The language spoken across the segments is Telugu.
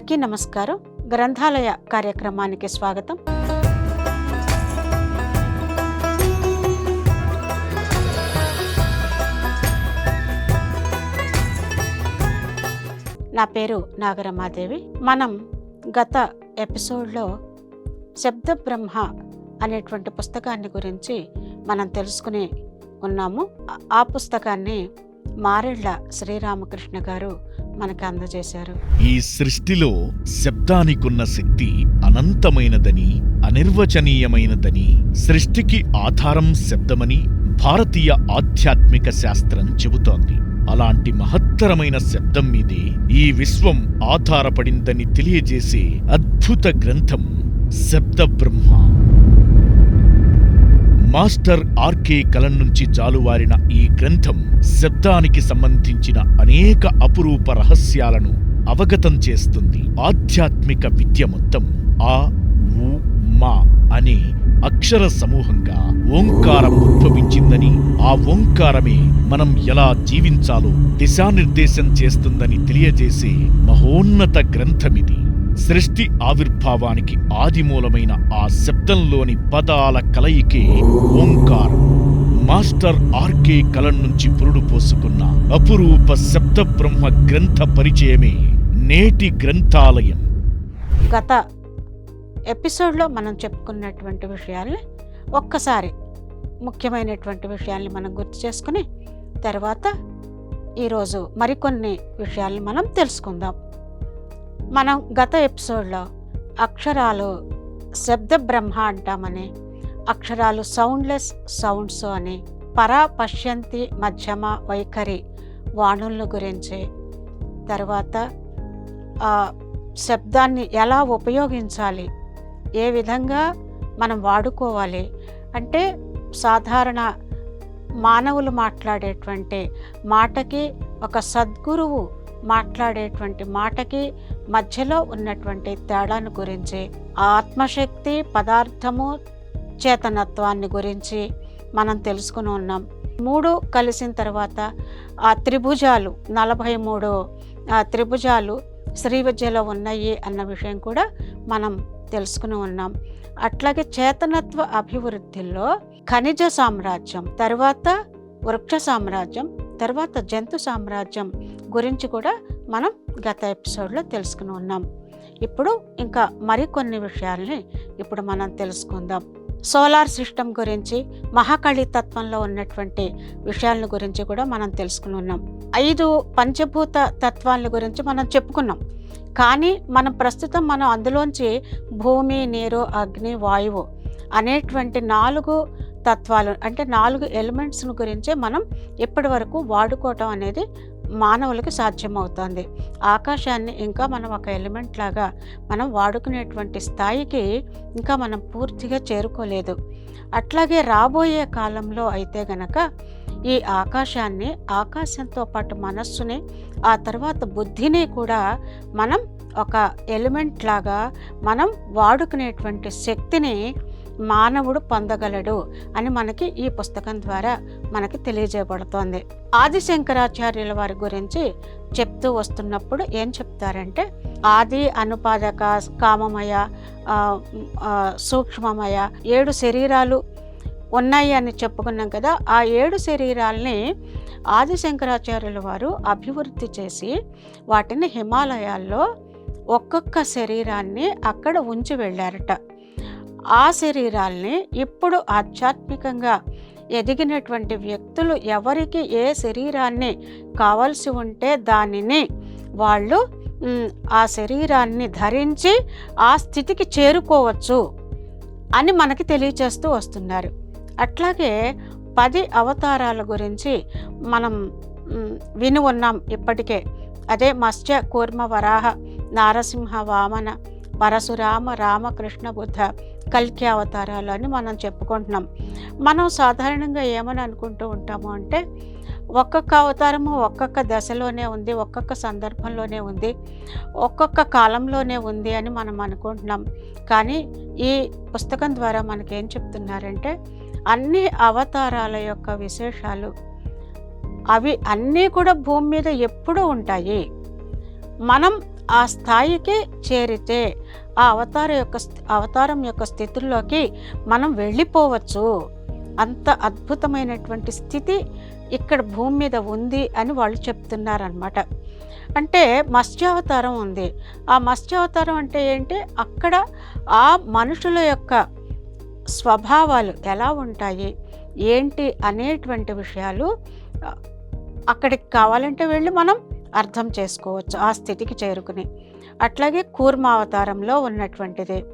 అందరికీ నమస్కారం. గ్రంథాలయ కార్యక్రమానికి స్వాగతం. నా పేరు నాగరమాదేవి. మనం గత ఎపిసోడ్లో శబ్ద బ్రహ్మ అనేటువంటి పుస్తకాన్ని గురించి మనం తెలుసుకుని ఉన్నాము. ఆ- ఆ పుస్తకాన్ని మారెళ్ళ శ్రీరామకృష్ణ గారు మనకు అందజేశారు. ఈ సృష్టిలో శబ్దానికున్న శక్తి అనంతమైనదని అనిర్వచనీయమైనదని సృష్టికి ఆధారం శబ్దమని భారతీయ ఆధ్యాత్మిక శాస్త్రం చెబుతోంది. అలాంటి మహత్తరమైన శబ్దం మీదే ఈ విశ్వం ఆధారపడిందని తెలియజేసే అద్భుత గ్రంథం శబ్ద బ్రహ్మ మాస్టర్ ఆర్కే కలం నుంచి జాలువారిన ఈ గ్రంథం శబ్దానికి సంబంధించిన అనేక అపురూప రహస్యాలను అవగతం చేస్తుంది. ఆధ్యాత్మిక విద్య మొత్తం ఆ ఉ మా అనే అక్షర సమూహంగా ఓంకారం ఉద్భవించిందని ఆ ఓంకారమే మనం ఎలా జీవించాలో దిశానిర్దేశం చేస్తుందని తెలియజేసే మహోన్నత గ్రంథమిది. సృష్టి ఆవిర్భావానికి ఆదిమూలమైన ఆ శబ్దంలోని పదాల కలయికే ఓంకారం. మాస్టర్ ఆర్కే కలం నుంచి పురుడు పోసుకున్న అపురూప శబ్ద బ్రహ్మ గ్రంథ పరిచయమే నేటి గ్రంథాలయం. గత ఎపిసోడ్లో మనం చెప్పుకున్నటువంటి విషయాల్ని ఒక్కసారి ముఖ్యమైనటువంటి విషయాల్ని మనం గుర్తు చేసుకుని తర్వాత ఈరోజు మరికొన్ని విషయాల్ని మనం తెలుసుకుందాం. మనం గత ఎపిసోడ్లో అక్షరాలు శబ్ద బ్రహ్మ అంటామని అక్షరాలు సౌండ్లెస్ సౌండ్స్ అని పరా పశ్యంతి మధ్యమ వైఖరి వాణుల గురించి తర్వాత శబ్దాన్ని ఎలా ఉపయోగించాలి ఏ విధంగా మనం వాడుకోవాలి అంటే సాధారణ మానవులు మాట్లాడేటువంటి మాటకి ఒక సద్గురువు మాట్లాడేటువంటి మాటకి మధ్యలో ఉన్నటువంటి తేడాను గురించి ఆత్మశక్తి పదార్థము చేతనత్వాన్ని గురించి మనం తెలుసుకుని ఉన్నాం. మూడు కలిసిన తర్వాత ఆ త్రిభుజాలు నలభై మూడు ఆ త్రిభుజాలు శ్రీ విద్యలో ఉన్నాయి అన్న విషయం కూడా మనం తెలుసుకుని ఉన్నాం. అట్లాగే చేతనత్వ అభివృద్ధిలో ఖనిజ సామ్రాజ్యం తర్వాత వృక్ష సామ్రాజ్యం తర్వాత జంతు సామ్రాజ్యం గురించి కూడా మనం గత ఎపిసోడ్లో తెలుసుకుని ఉన్నాం. ఇప్పుడు ఇంకా మరికొన్ని విషయాల్ని ఇప్పుడు మనం తెలుసుకుందాం. సోలార్ సిస్టమ్ గురించి మహాకళి తత్వంలో ఉన్నటువంటి విషయాల గురించి కూడా మనం తెలుసుకుని ఉన్నాం. ఐదు పంచభూత తత్వాల గురించి మనం చెప్పుకున్నాం. కానీ మనం ప్రస్తుతం మనం అందులోంచి భూమి నీరు అగ్ని వాయువు అనేటువంటి నాలుగు తత్వాలు అంటే నాలుగు ఎలిమెంట్స్ను గురించే మనం ఇప్పటి వరకు వాడుకోవటం అనేది మానవులకి సాధ్యమవుతుంది. ఆకాశాన్ని ఇంకా మనం ఒక ఎలిమెంట్ లాగా మనం వాడుకునేటువంటి స్థాయికి ఇంకా మనం పూర్తిగా చేరుకోలేదు. అట్లాగే రాబోయే కాలంలో అయితే గనక ఈ ఆకాశాన్ని ఆకాశంతో పాటు మనస్సుని ఆ తర్వాత బుద్ధిని కూడా మనం ఒక ఎలిమెంట్ లాగా మనం వాడుకునేటువంటి శక్తిని మానవుడు పొందగలడు అని మనకి ఈ పుస్తకం ద్వారా మనకి తెలియజేయబడుతోంది. ఆది శంకరాచార్యుల వారి గురించి చెప్తూ వస్తున్నప్పుడు ఏం చెప్తారంటే ఆది అనుపాదక కామమయ సూక్ష్మమయ ఏడు శరీరాలు ఉన్నాయి అని చెప్పుకున్నాం కదా ఆ ఏడు శరీరాల్ని ఆది శంకరాచార్యుల వారు అభివృద్ధి చేసి వాటిని హిమాలయాల్లో ఒక్కొక్క శరీరాన్ని అక్కడ ఉంచి వెళ్ళారట. ఆ శరీరాల్ని ఇప్పుడు ఆధ్యాత్మికంగా ఎదిగినటువంటి వ్యక్తులు ఎవరికి ఏ శరీరాన్ని కావలసి ఉంటే దానిని వాళ్ళు ఆ శరీరాన్ని ధరించి ఆ స్థితికి చేరుకోవచ్చు అని మనకి తెలియచేస్తూ వస్తున్నారు. అట్లాగే పది అవతారాల గురించి మనం విని ఉన్నాం ఇప్పటికే. అదే మత్స్య కూర్మ వరాహ నారసింహ వామన పరశురామ రామకృష్ణ బుద్ధ కల్కి అవతారాలు అని మనం చెప్పుకుంటున్నాం. మనం సాధారణంగా ఏమని అనుకుంటూ ఉంటాము అంటే ఒక్కొక్క అవతారము ఒక్కొక్క దశలోనే ఉంది ఒక్కొక్క సందర్భంలోనే ఉంది ఒక్కొక్క కాలంలోనే ఉంది అని మనం అనుకుంటున్నాం. కానీ ఈ పుస్తకం ద్వారా మనకేం చెప్తున్నారంటే అన్ని అవతారాల యొక్క విశేషాలు అవి అన్నీ కూడా భూమి మీద ఎప్పుడూ ఉంటాయి. మనం ఆ స్థాయికి చేరితే ఆ అవతార యొక్క స్థి- అవతారం యొక్క స్థితుల్లోకి మనం వెళ్ళిపోవచ్చు. అంత అద్భుతమైనటువంటి స్థితి ఇక్కడ భూమి మీద ఉంది అని వాళ్ళు చెప్తున్నారనమాట అంటే మత్స్యావతారం ఉంది. ఆ మత్స్యావతారం అంటే ఏంటి? అక్కడ ఆ మనుషుల యొక్క స్వభావాలు ఎలా ఉంటాయి? ఏంటి అనేటువంటి విషయాలు అక్కడికి కావాలంటే వెళ్ళి మనం అర్థం చేసుకోవచ్చు ఆ స్థితికి చేరుకుని. అట్లాగే కూర్మావతారంలో ఉన్నటువంటిది.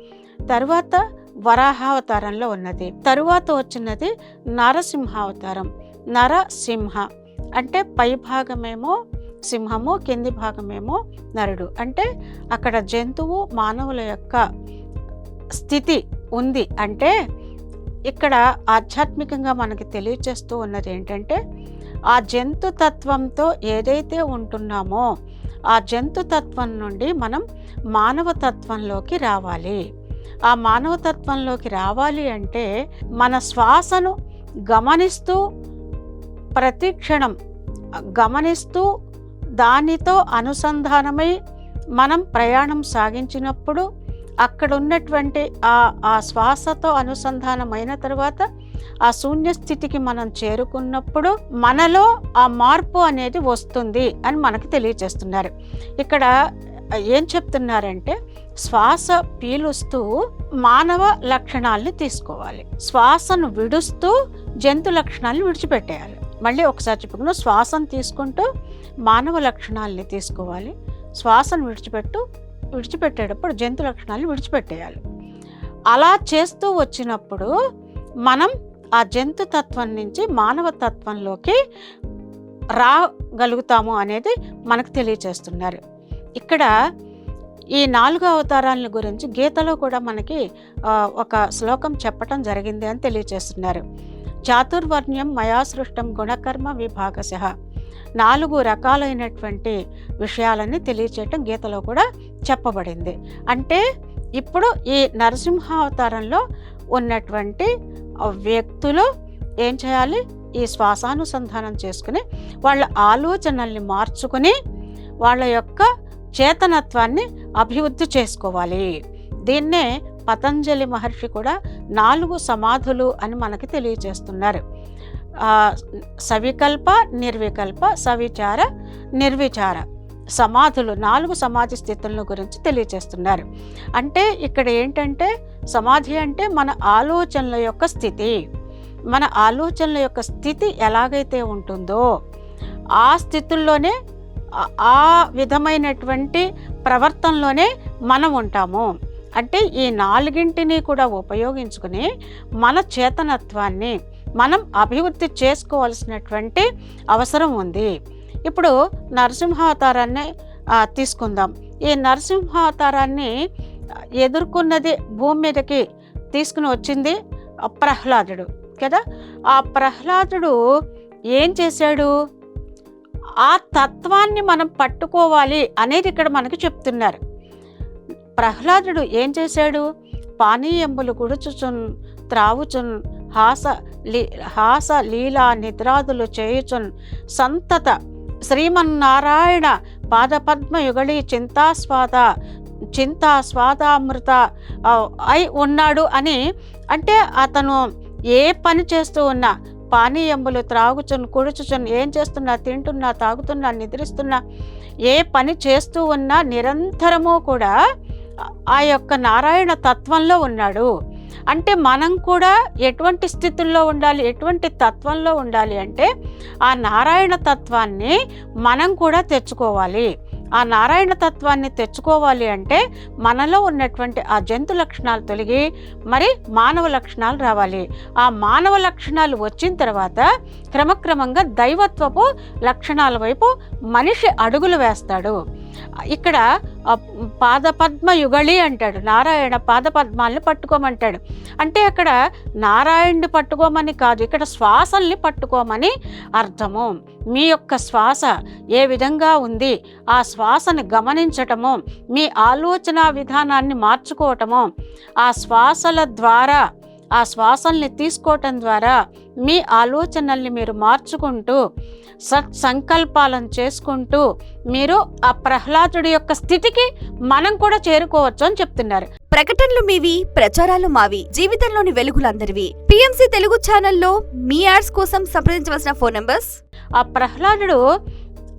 తరువాత వరాహావతారంలో ఉన్నది. తరువాత వచ్చినది నరసింహావతారం. నరసింహ అంటే పై భాగమేమో సింహము కింది భాగమేమో నరుడు. అంటే అక్కడ జంతువు మానవుల యొక్క స్థితి ఉంది అంటే ఇక్కడ ఆధ్యాత్మికంగా మనకి తెలియచేస్తూ ఉన్నది ఏంటంటే ఆ జంతు తత్వంతో ఏదైతే ఉంటున్నామో ఆ జంతుతత్వం నుండి మనం మానవతత్వంలోకి రావాలి. ఆ మానవతత్వంలోకి రావాలి అంటే మన శ్వాసను గమనిస్తూ ప్రతిక్షణం గమనిస్తూ దానితో అనుసంధానమై మనం ప్రయాణం సాగించినప్పుడు అక్కడ ఉన్నటువంటి ఆ ఆ శ్వాసతో అనుసంధానమైన తర్వాత ఆ శూన్య స్థితికి మనం చేరుకున్నప్పుడు మనలో ఆ మార్పు అనేది వస్తుంది అని మనకు తెలియజేస్తున్నారు. ఇక్కడ ఏం చెప్తున్నారంటే శ్వాస పీలుస్తూ మానవ లక్షణాలని తీసుకోవాలి. శ్వాసను విడుస్తూ జంతు లక్షణాలను విడిచిపెట్టేయాలి. మళ్ళీ ఒకసారి చెప్పుకున్నాం శ్వాసను తీసుకుంటూ మానవ లక్షణాలని తీసుకోవాలి. శ్వాసను విడిచిపెట్టు విడిచిపెట్టేటప్పుడు జంతు లక్షణాలను విడిచిపెట్టేయాలి. అలా చేస్తూ వచ్చినప్పుడు మనం ఆ జంతు తత్వం నుంచి మానవ తత్వంలోకి రాగలుగుతాము అనేది మనకు తెలియచేస్తున్నారు. ఇక్కడ ఈ నాలుగు అవతారాల గురించి గీతలో కూడా మనకి ఒక శ్లోకం చెప్పటం జరిగింది అని తెలియచేస్తున్నారు. చాతుర్వర్ణ్యం మయా సృష్టం గుణకర్మ విభాగశ నాలుగు రకాలైనటువంటి విషయాలని తెలియచేయటం గీతలో కూడా చెప్పబడింది. అంటే ఇప్పుడు ఈ నరసింహావతారంలో ఉన్నటువంటి వ్యక్తులు ఏం చేయాలి? ఈ శ్వాసానుసంధానం చేసుకుని వాళ్ళ ఆలోచనల్ని మార్చుకుని వాళ్ళ యొక్క చేతనత్వాన్ని అభివృద్ధి చేసుకోవాలి. దీన్నే పతంజలి మహర్షి కూడా నాలుగు సమాధులు అని మనకి తెలియజేస్తున్నారు. సవికల్ప నిర్వికల్ప సవిచార నిర్విచార. సమాధులు నాలుగు సమాధి స్థితుల గురించి తెలియజేస్తున్నారు అంటే ఇక్కడ ఏంటంటే సమాధి అంటే మన ఆలోచనల యొక్క స్థితి. మన ఆలోచనల యొక్క స్థితి ఎలాగైతే ఉంటుందో ఆ స్థితుల్లోనే ఆ- ఆ విధమైనటువంటి ప్రవర్తనలోనే మనం ఉంటాము. అంటే ఈ నాలుగింటిని కూడా ఉపయోగించుకుని మన చేతనత్వాన్ని మనం అభివృద్ధి చేసుకోవాల్సినటువంటి అవసరం ఉంది. ఇప్పుడు నరసింహావతారాన్ని తీసుకుందాం. ఈ నరసింహావతారాన్ని ఎదుర్కొన్నది భూమి మీదకి తీసుకుని వచ్చింది ప్రహ్లాదుడు కదా? ఆ ప్రహ్లాదుడు ఏం చేశాడు? ఆ తత్వాన్ని మనం పట్టుకోవాలి అనేది ఇక్కడ మనకి చెప్తున్నారు. ప్రహ్లాదుడు ఏం చేశాడు? పానీయంబులు గుడుచుచున్ త్రావుచున్ హాస లీ హాస లీలా నిద్రాదులు చేయుచున్ సంతత శ్రీమన్నారాయణ పాదపద్మయుగళి చింతాస్వాద చింతా స్వాదామృత అయి ఉన్నాడు అని అంటే అతను ఏ పని చేస్తూ ఉన్నా పానీయములు త్రాగుచును కుడుచుచున్ ఏం చేస్తున్నా తింటున్నా తాగుతున్నా నిద్రిస్తున్నా ఏ పని చేస్తూ ఉన్నా నిరంతరము కూడా ఆ యొక్క నారాయణ తత్వంలో ఉన్నాడు. అంటే మనం కూడా ఎటువంటి స్థితుల్లో ఉండాలి ఎటువంటి తత్వంలో ఉండాలి అంటే ఆ నారాయణ తత్వాన్ని మనం కూడా తెచ్చుకోవాలి. ఆ నారాయణ తత్వాన్ని తెచ్చుకోవాలి అంటే మనలో ఉన్నటువంటి ఆ జంతు లక్షణాలు తొలగి మరి మానవ లక్షణాలు రావాలి. ఆ మానవ లక్షణాలు వచ్చిన తర్వాత క్రమక్రమంగా దైవత్వపు లక్షణాల వైపు మనిషి అడుగులు వేస్తాడు. ఇక్కడ పాదపద్మ యుగళి అంటాడు. నారాయణ పాదపద్మాల్ని పట్టుకోమంటాడు. అంటే అక్కడ నారాయణ్ణి పట్టుకోమని కాదు ఇక్కడ శ్వాసల్ని పట్టుకోమని అర్థము. మీ యొక్క శ్వాస ఏ విధంగా ఉంది? ఆ శ్వాసను గమనించటము మీ ఆలోచన విధానాన్ని మార్చుకోవటము ఆ శ్వాసల ద్వారా ఆ శ్వాసల్ని తీసుకోవటం ద్వారా మీ ఆలోచనల్ని మీరు మార్చుకుంటూ సత్ సంకల్పాలను చేసుకుంటూ మీరు ఆ ప్రహ్లాదుడి యొక్క స్థితికి మనం కూడా చేరుకోవచ్చు అని చెప్తున్నారు. ప్రకటనలు మీవి ప్రచారాలు మావి జీవితంలోని వెలుగులందరివి. పిఎంసి తెలుగు ఛానల్లో మీ యాడ్స్ కోసం సంప్రదించవలసిన ఫోన్ నంబర్స్? ఆ ప్రహ్లాదుడు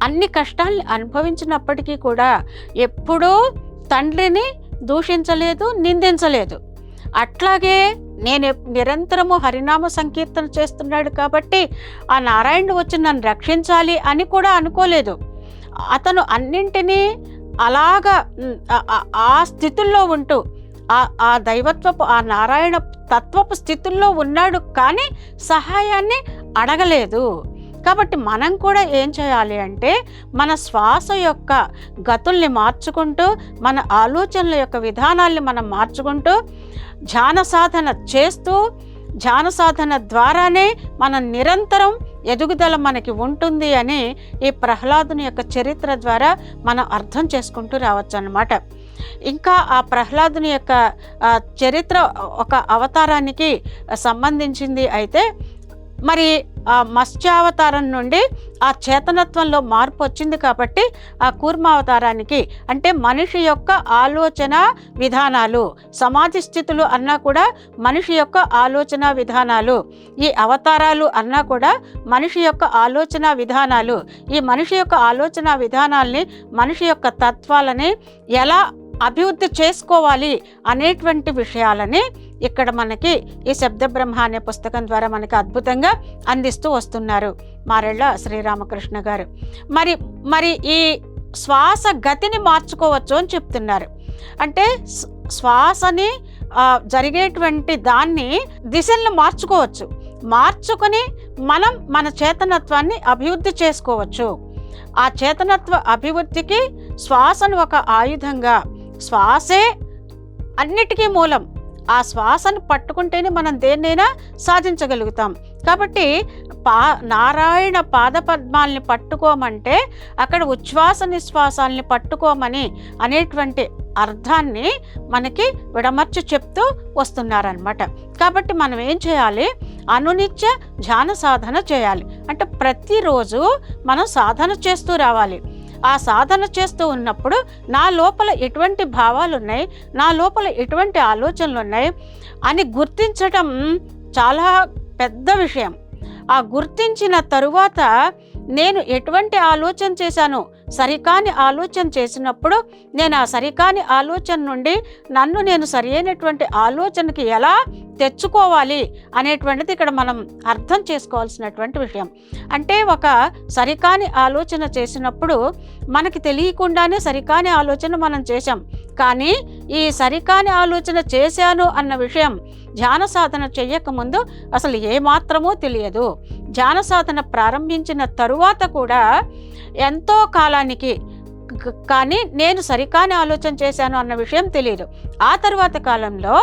అన్ని కష్టాల్ని అనుభవించినప్పటికీ కూడా ఎప్పుడూ తండ్రిని దూషించలేదు నిందించలేదు. అట్లాగే నేను నిరంతరము హరినామ సంకీర్తన చేస్తున్నాడు కాబట్టి ఆ నారాయణుడు వచ్చి నన్ను రక్షించాలి అని కూడా అనుకోలేదు. అతను అన్నింటినీ అలాగా ఆ- ఆ స్థితుల్లో ఉంటూ ఆ ఆ దైవత్వపు ఆ నారాయణ తత్వపు స్థితుల్లో ఉన్నాడు కానీ సహాయాన్ని అడగలేదు. కాబట్టి మనం కూడా ఏం చేయాలి అంటే మన శ్వాస యొక్క గతుల్ని మార్చుకుంటూ మన ఆలోచనల యొక్క విధానాల్ని మనం మార్చుకుంటూ ధ్యాన సాధన చేస్తూ ధ్యాన సాధన ద్వారానే మనం నిరంతరం ఎదుగుదల మనకి ఉంటుంది అని ఈ ప్రహ్లాదుని యొక్క చరిత్ర ద్వారా మనం అర్థం చేసుకుంటూ రావచ్చు అన్నమాట ఇంకా ఆ ప్రహ్లాదుని యొక్క చరిత్ర ఒక అవతారానికి సంబంధించింది అయితే మరి ఆ మత్స్యావతారం నుండి ఆ చేతనత్వంలో మార్పు వచ్చింది కాబట్టి ఆ కూర్మావతారానికి అంటే మనిషి యొక్క ఆలోచన విధానాలు సమాధి స్థితులు అన్నా కూడా మనిషి యొక్క ఆలోచన విధానాలు ఈ అవతారాలు అన్నా కూడా మనిషి యొక్క ఆలోచన విధానాలు ఈ మనిషి యొక్క ఆలోచన విధానాల్ని మనిషి యొక్క తత్వాలని ఎలా అభివృద్ధి చేసుకోవాలి అనేటువంటి విషయాలని ఇక్కడ మనకి ఈ శబ్ద బ్రహ్మ అనే పుస్తకం ద్వారా మనకి అద్భుతంగా అందిస్తూ వస్తున్నారు మారెళ్ళ శ్రీరామకృష్ణ గారు. మరి మరి ఈ శ్వాస గతిని మార్చుకోవచ్చు అని చెప్తున్నారు. అంటే శ్వాసని జరిగేటువంటి దాన్ని దిశల్ని మార్చుకోవచ్చు. మార్చుకొని మనం మన చేతనత్వాన్ని అభివృద్ధి చేసుకోవచ్చు. ఆ చేతనత్వ అభివృద్ధికి శ్వాసను ఒక ఆయుధంగా శ్వాసే అన్నిటికీ మూలం. ఆ శ్వాసను పట్టుకుంటేనే మనం దేన్నైనా సాధించగలుగుతాం. కాబట్టి పా నారాయణ పాదపద్మాల్ని పట్టుకోమంటే అక్కడ ఉచ్ఛ్వాస నిశ్వాసాల్ని పట్టుకోమని అనేటువంటి అర్థాన్ని మనకి విడమర్చి చెప్తూ వస్తున్నారనమాట కాబట్టి మనం ఏం చేయాలి? అనునిత్య ధ్యాన సాధన చేయాలి. అంటే ప్రతిరోజు మనం సాధన చేస్తూ రావాలి. ఆ సాధన చేస్తూ ఉన్నప్పుడు నా లోపల ఎటువంటి భావాలు ఉన్నాయి నా లోపల ఎటువంటి ఆలోచనలు ఉన్నాయి అని గుర్తించటం చాలా పెద్ద విషయం. ఆ గుర్తించిన తరువాత నేను ఎటువంటి ఆలోచన చేశాను? సరికాని ఆలోచన చేసినప్పుడు నేను ఆ సరికాని ఆలోచన నుండి నన్ను నేను సరియైనటువంటి ఆలోచనకి ఎలా తెచ్చుకోవాలి అనేటువంటిది ఇక్కడ మనం అర్థం చేసుకోవాల్సినటువంటి విషయం. అంటే ఒక సరికాని ఆలోచన చేసినప్పుడు మనకి తెలియకుండానే సరికాని ఆలోచన మనం చేశాం. కానీ ఈ సరికాని ఆలోచన చేశాను అన్న విషయం ధ్యాన సాధన చెయ్యకముందు అసలు ఏమాత్రమూ తెలియదు. ధ్యాన సాధన ప్రారంభించిన తరువాత కూడా ఎంతో కాలానికి కానీ నేను సరికాని ఆలోచన చేశాను అన్న విషయం తెలియదు. ఆ తర్వాత కాలంలో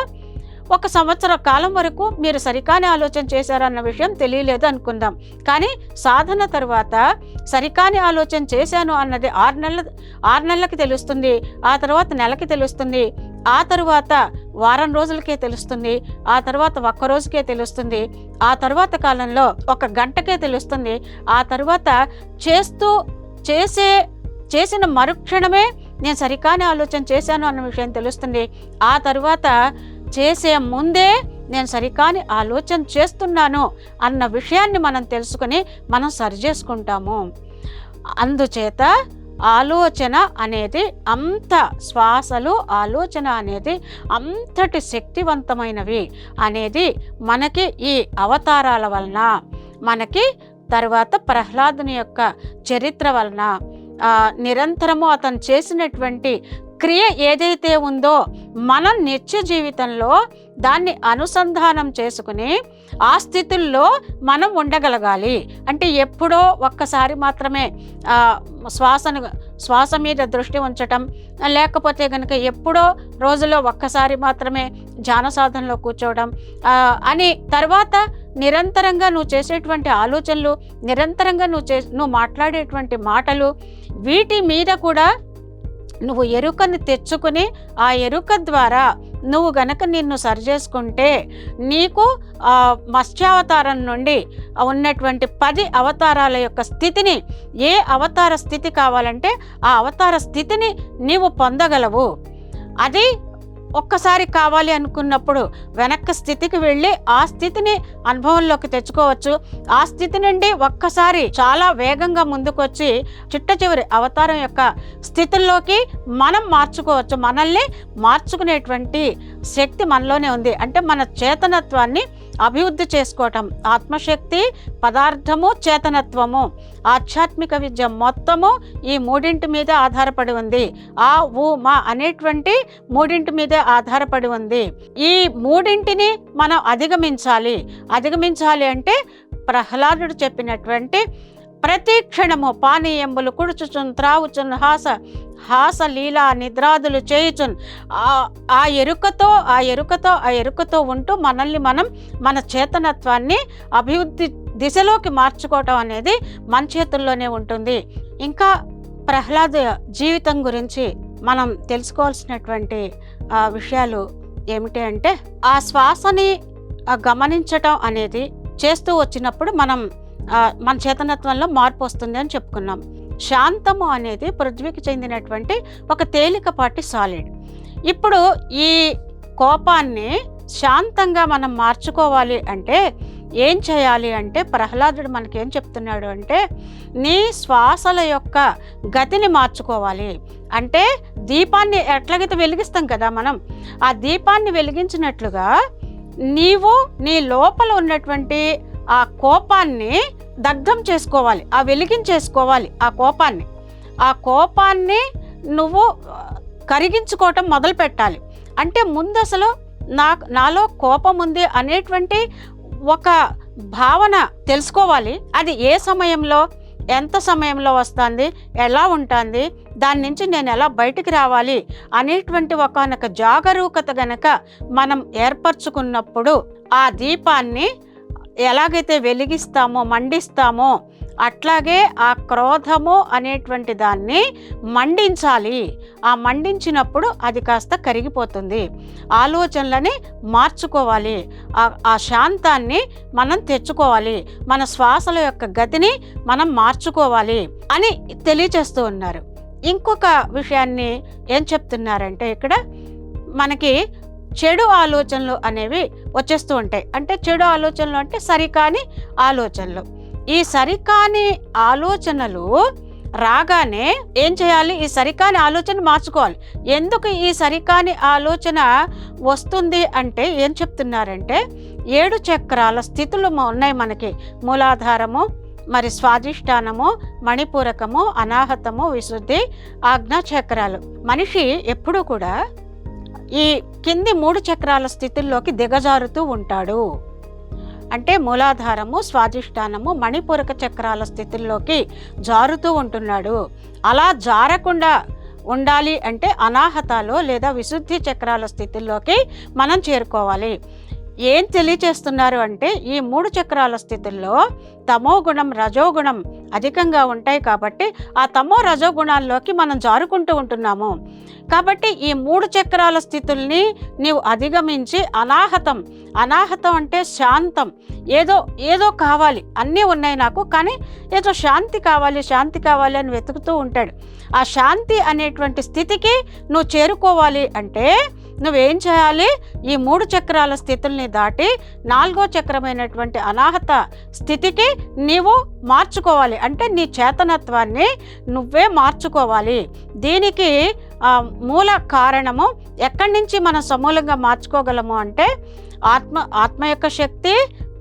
ఒక సంవత్సర కాలం వరకు మీరు సరికాని ఆలోచన చేశారన్న విషయం తెలియలేదు అనుకుందాం. కానీ సాధన తర్వాత సరికాని ఆలోచన చేశాను అన్నది ఆరు నెలల ఆరు నెలలకి తెలుస్తుంది ఆ తర్వాత నెలకి తెలుస్తుంది ఆ తర్వాత వారం రోజులకే తెలుస్తుంది ఆ తర్వాత ఒక్క రోజుకే తెలుస్తుంది ఆ తర్వాత కాలంలో ఒక గంటకే తెలుస్తుంది ఆ తర్వాత చేస్తూ చేసే చేసిన మరుక్షణమే నేను సరికాని ఆలోచన చేశాను అన్న విషయం తెలుస్తుంది ఆ తర్వాత చేసే ముందే నేను సరికాని ఆలోచన చేస్తున్నాను అన్న విషయాన్ని మనం తెలుసుకొని మనం సరి చేసుకుంటాము. అందుచేత ఆలోచన అనేది అంత శ్వాసలు ఆలోచన అనేది అంతటి శక్తివంతమైనవి అనేది మనకి ఈ అవతారాల వలన మనకి తర్వాత ప్రహ్లాదుని యొక్క చరిత్ర వలన నిరంతరము అతను చేసినటువంటి క్రియ ఏదైతే ఉందో మనం నిత్య జీవితంలో దాన్ని అనుసంధానం చేసుకుని ఆ స్థితుల్లో మనం ఉండగలగాలి. అంటే ఎప్పుడో ఒక్కసారి మాత్రమే శ్వాసను శ్వాస మీద దృష్టి ఉంచటం లేకపోతే కనుక ఎప్పుడో రోజులో ఒక్కసారి మాత్రమే ధ్యాన సాధనలో కూర్చోవడం అని తర్వాత నిరంతరంగా నువ్వు చేసేటువంటి ఆలోచనలు నిరంతరంగా నువ్వు చే నువ్వు మాట్లాడేటువంటి మాటలు వీటి మీద కూడా నువ్వు ఎరుకని తెచ్చుకుని ఆ ఎరుక ద్వారా నువ్వు గనక నిన్ను సరిచేసుకుంటే నీకు ఆ, మత్స్యావతారం నుండి ఉన్నటువంటి పది అవతారాల యొక్క స్థితిని ఏ అవతార స్థితి కావాలంటే ఆ అవతార స్థితిని నీవు పొందగలవు. అది ఒక్కసారి కావాలి అనుకున్నప్పుడు వెనక్కి స్థితికి వెళ్ళి ఆ స్థితిని అనుభవంలోకి తెచ్చుకోవచ్చు. ఆ స్థితి నుండి ఒక్కసారి చాలా వేగంగా ముందుకొచ్చి చిట్ట చివరి అవతారం యొక్క స్థితుల్లోకి మనం మార్చుకోవచ్చు. మనల్ని మార్చుకునేటువంటి శక్తి మనలోనే ఉంది. అంటే మన చేతనత్వాన్ని అభివృద్ధి చేసుకోవటం ఆత్మశక్తి పదార్థము చేతనత్వము ఆధ్యాత్మిక విద్య మొత్తము ఈ మూడింటి మీద ఆధారపడి ఉంది. ఆ ఊ మా అనేటువంటి మూడింటి మీదే ఆధారపడి ఉంది. ఈ మూడింటిని మనం అధిగమించాలి. అధిగమించాలి అంటే ప్రహ్లాదుడు చెప్పినటువంటి ప్రతి క్షణము పానీయంబులు కుడుచుచున్ త్రావుచున్ హాస హాస లీలా నిద్రాదులు చేయుచున్. ఆ- ఆ ఎరుకతో ఆ ఎరుకతో ఆ ఎరుకతో ఉంటూ మనల్ని మనం మన చేతనత్వాన్ని అభివృద్ధి దిశలోకి మార్చుకోవటం అనేది మన చేతుల్లోనే ఉంటుంది. ఇంకా ప్రహ్లాద్ జీవితం గురించి మనం తెలుసుకోవాల్సినటువంటి విషయాలు ఏమిటి అంటే ఆ శ్వాసని గమనించటం అనేది చేస్తూ వచ్చినప్పుడు మనం మన చేతనత్వంలో మార్పు వస్తుంది అని చెప్పుకున్నాం. శాంతము అనేది పృథ్వీకి చెందినటువంటి ఒక తేలికపాటి సాలిడ్ ఇప్పుడు ఈ కోపాన్ని శాంతంగా మనం మార్చుకోవాలి అంటే ఏం చేయాలి అంటే ప్రహ్లాదుడు మనకేం చెప్తున్నాడు అంటే నీ శ్వాసల యొక్క గతిని మార్చుకోవాలి. అంటే దీపాన్ని ఎట్లాగైతే వెలిగిస్తాం కదా మనం ఆ దీపాన్ని వెలిగించినట్లుగా నీవు నీ లోపల ఉన్నటువంటి ఆ కోపాన్ని దగ్ధం చేసుకోవాలి ఆ వెలిగించేసుకోవాలి ఆ కోపాన్ని. ఆ కోపాన్ని నువ్వు కరిగించుకోవటం మొదలు పెట్టాలి. అంటే ముందు అసలు నా నాలో కోపం ఉంది అనేటువంటి ఒక భావన తెలుసుకోవాలి. అది ఏ సమయంలో ఎంత సమయంలో వస్తుంది ఎలా ఉంటుంది దాని నుంచి నేను ఎలా బయటికి రావాలి అనేటువంటి ఒకనొక జాగరూకత గనక మనం ఏర్పరచుకున్నప్పుడు ఆ దీపాన్ని ఎలాగైతే వెలిగిస్తామో మండిస్తామో అట్లాగే ఆ క్రోధము అనేటువంటి దాన్ని మండించాలి. ఆ మండించినప్పుడు అది కాస్త కరిగిపోతుంది. ఆలోచనలని మార్చుకోవాలి. ఆ- శాంతాన్ని మనం తెచ్చుకోవాలి. మన శ్వాసల యొక్క గతిని మనం మార్చుకోవాలి అని తెలియచేస్తూ ఉన్నారు. ఇంకొక విషయాన్ని ఏం చెప్తున్నారంటే ఇక్కడ మనకి చెడు ఆలోచనలు అనేవి వచ్చేస్తూ ఉంటాయి. అంటే చెడు ఆలోచనలు అంటే సరికాని ఆలోచనలు. ఈ సరికాని ఆలోచనలు రాగానే ఏం చేయాలి? ఈ సరికాని ఆలోచన మార్చుకోవాలి. ఎందుకు ఈ సరికాని ఆలోచన వస్తుంది అంటే ఏం చెప్తున్నారంటే ఏడు చక్రాల స్థితులు ఉన్నాయి మనకి. మూలాధారము మరి స్వాధిష్టానము మణిపూరకము అనాహతము విశుద్ధి ఆజ్ఞా చక్రాలు మనిషి ఎప్పుడూ కూడా ఈ కింది మూడు చక్రాల స్థితుల్లోకి దిగజారుతూ ఉంటాడు. అంటే మూలాధారము స్వాధిష్టానము మణిపూరక చక్రాల స్థితుల్లోకి జారుతూ ఉంటున్నాడు. అలా జారకుండా ఉండాలి అంటే అనాహతలో లేదా విశుద్ధి చక్రాల స్థితుల్లోకి మనం చేరుకోవాలి. ఏం తెలియచేస్తున్నారు అంటే ఈ మూడు చక్రాల స్థితుల్లో తమో గుణం రజోగుణం అధికంగా ఉంటాయి కాబట్టి ఆ తమో రజోగుణాల్లోకి మనం జారుకుంటూ ఉంటున్నాము. కాబట్టి ఈ మూడు చక్రాల స్థితుల్ని నీవు అధిగమించి అనాహతం. అనాహతం అంటే శాంతం. ఏదో ఏదో కావాలి. అన్నీ ఉన్నాయి నాకు కానీ ఏదో శాంతి కావాలి శాంతి కావాలి అని వెతుకుతూ ఉంటాడు. ఆ శాంతి అనేటువంటి స్థితికి నువ్వు చేరుకోవాలి అంటే నువ్వేం చేయాలి? ఈ మూడు చక్రాల స్థితుల్ని దాటి నాలుగో చక్రమైనటువంటి అనాహత స్థితికి నీవు మార్చుకోవాలి. అంటే నీ చేతనత్వాన్ని నువ్వే మార్చుకోవాలి. దీనికి మూల కారణము ఎక్కడి నుంచి మనం సమూలంగా మార్చుకోగలము అంటే ఆత్మ ఆత్మ యొక్క శక్తి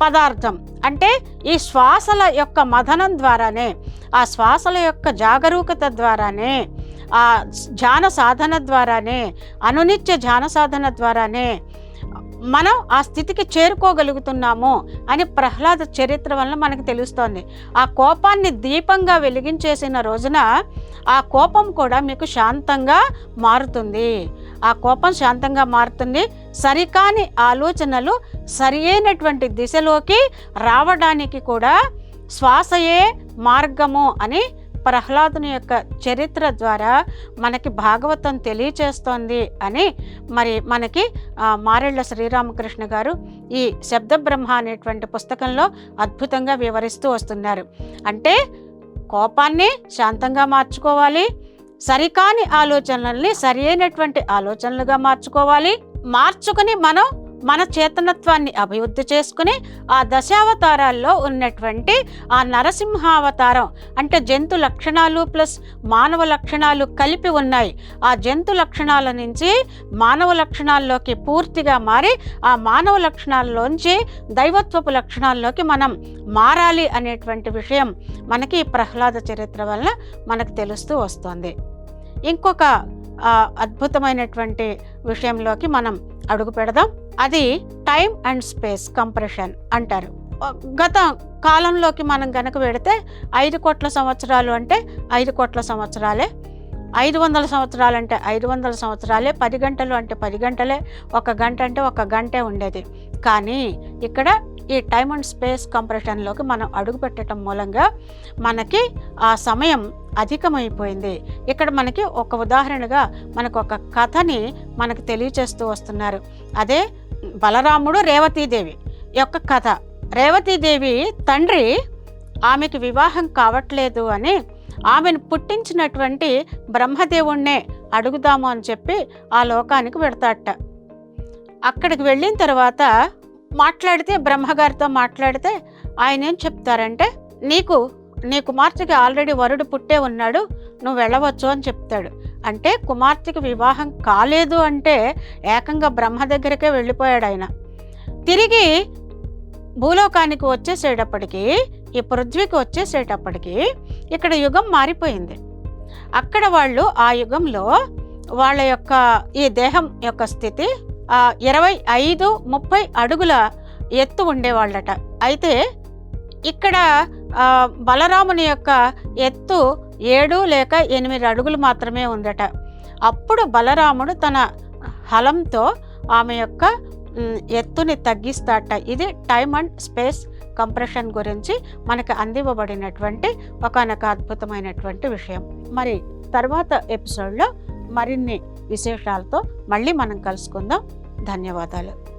పదార్థం. అంటే ఈ శ్వాసల యొక్క మథనం ద్వారానే ఆ శ్వాసల యొక్క జాగరూకత ద్వారానే ఆ ధ్యాన సాధన ద్వారానే అనునిత్య ధ్యాన సాధన ద్వారానే మనం ఆ స్థితికి చేరుకోగలుగుతున్నాము అని ప్రహ్లాద చరిత్ర వలన మనకు తెలుస్తోంది. ఆ కోపాన్ని దీపంగా వెలిగించేసిన రోజున ఆ కోపం కూడా మీకు శాంతంగా మారుతుంది. ఆ కోపం శాంతంగా మారుతుంది. సరికాని ఆలోచనలు సరి అయినటువంటి దిశలోకి రావడానికి కూడా శ్వాసయే మార్గము అని ప్రహ్లాదుని యొక్క చరిత్ర ద్వారా మనకి భాగవతం తెలియచేస్తోంది అని మరి మనకి మారెళ్ళ శ్రీరామకృష్ణ గారు ఈ శబ్ద బ్రహ్మ అనేటువంటి పుస్తకంలో అద్భుతంగా వివరిస్తూ వస్తున్నారు. అంటే కోపాన్ని శాంతంగా మార్చుకోవాలి సరికాని ఆలోచనల్ని సరి అయినటువంటి ఆలోచనలుగా మార్చుకోవాలి మార్చుకుని మనం మన చేతనత్వాన్ని అభివృద్ధి చేసుకుని ఆ దశావతారాల్లో ఉన్నటువంటి ఆ నరసింహావతారం అంటే జంతు లక్షణాలు ప్లస్ మానవ లక్షణాలు కలిపి ఉన్నాయి. ఆ జంతు లక్షణాల నుంచి మానవ లక్షణాల్లోకి పూర్తిగా మారి ఆ మానవ లక్షణాల్లోంచి దైవత్వపు లక్షణాల్లోకి మనం మారాలి అనేటువంటి విషయం మనకి ప్రహ్లాద చరిత్ర వలన మనకు తెలుస్తూ వస్తుంది. ఇంకొక అద్భుతమైనటువంటి విషయంలోకి మనం అడుగు పెడదాం. అది టైం అండ్ స్పేస్ కంప్రెషన్ అంటారు. గత కాలంలోకి మనం గనక పెడితే ఐదు కోట్ల సంవత్సరాలు అంటే ఐదు కోట్ల సంవత్సరాలే. ఐదు వందల సంవత్సరాలు అంటే ఐదు వందల సంవత్సరాలే. పది గంటలు అంటే పది గంటలే. ఒక గంట అంటే ఒక గంటే ఉండేది. కానీ ఇక్కడ ఈ టైమ్ అండ్ స్పేస్ కంప్రెషన్లోకి మనం అడుగు పెట్టడం మూలంగా మనకి ఆ సమయం అధికమైపోయింది. ఇక్కడ మనకి ఒక ఉదాహరణగా మనకు ఒక కథని మనకు తెలియచేస్తూ వస్తున్నారు. అదే బలరాముడు రేవతీదేవి యొక్క కథ. రేవతీదేవి తండ్రి ఆమెకి వివాహం కావట్లేదు అని ఆమెను పుట్టించినటువంటి బ్రహ్మదేవుణ్ణే అడుగుదాము అని చెప్పి ఆ లోకానికి పెడతాట అక్కడికి వెళ్ళిన తర్వాత మాట్లాడితే బ్రహ్మగారితో మాట్లాడితే ఆయన ఏం చెప్తారంటే నీకు నీ కుమార్తెకి ఆల్రెడీ వరుడు పుట్టే ఉన్నాడు నువ్వు వెళ్ళవచ్చు అని చెప్తాడు. అంటే కుమార్తెకి వివాహం కాలేదు అంటే ఏకంగా బ్రహ్మ దగ్గరికే వెళ్ళిపోయాడు ఆయన. తిరిగి భూలోకానికి వచ్చేసేటప్పటికి ఈ పృథ్వీకి వచ్చేసేటప్పటికి ఇక్కడ యుగం మారిపోయింది. అక్కడ వాళ్ళు ఆ యుగంలో వాళ్ళ యొక్క ఈ దేహం యొక్క స్థితి ఇరవై ఐదు ముప్పై అడుగుల ఎత్తు ఉండేవాళ్ళట. అయితే ఇక్కడ బలరాముని యొక్క ఎత్తు ఏడు లేక ఎనిమిది అడుగులు మాత్రమే ఉందట. అప్పుడు బలరాముడు తన హలంతో ఆమె యొక్క ఎత్తుని తగ్గిస్తాట. ఇది టైమ్ అండ్ స్పేస్ కంప్రెషన్ గురించి మనకు అందివ్వబడినటువంటి ఒకనొక అద్భుతమైనటువంటి విషయం. మరి తర్వాత ఎపిసోడ్లో మరిన్ని విశేషాలతో మళ్ళీ మనం కలుసుకుందాం. ధన్యవాదాలు.